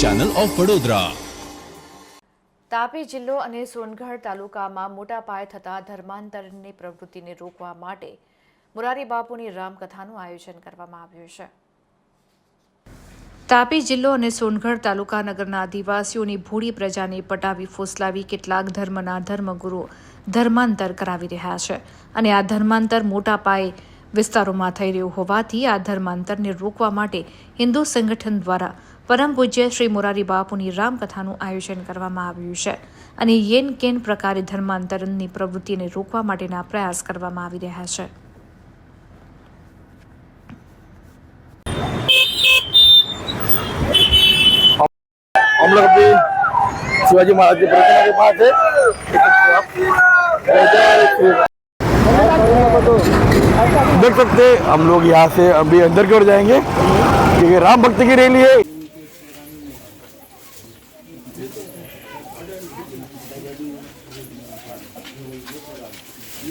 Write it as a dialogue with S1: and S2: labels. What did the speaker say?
S1: Channel of Vadodara
S2: Tapi જિલ્લો અને સોનગઢ તાલુકામાં મોટા પાયે થતા ધર્માંતરની પ્રવૃત્તિને રોકવા માટે મુરારી બાપુની રામકથાનું આયોજન કરવામાં આવ્યું છે. તાપી જિલ્લો અને સોનગઢ તાલુકા નગરના આદિવાસીઓની ભૂડી પ્રજાને પટાવી ફોસલાવી કેટલાક ધર્મના ધર્મગુરુઓ ધર્માંતર કરાવી રહ્યા છે. અને આ ધર્માંતર મોટા પાયે વિસ્તારોમાં થઈ રહ્યું હોવાથી આ ધર્માંતરને રોકવા માટે હિન્દુ સંગઠન દ્વારા પરમ પૂજ્ય શ્રી મોરારી બાપુની રામકથાનું આયોજન કરવામાં આવ્યું છે અને યેન કેન પ્રકારે ધર્માંતરણની પ્રવૃત્તિને રોકવા માટેના પ્રયાસ કરવામાં આવી રહ્યા છે
S3: हम लोग अभी शिवाजी महाराज की प्रतिमा के पास है देख सकते हम लोग यहाँ से अभी अंदर की ओर जाएँगे, क्योंकि राम भक्त की रैली है।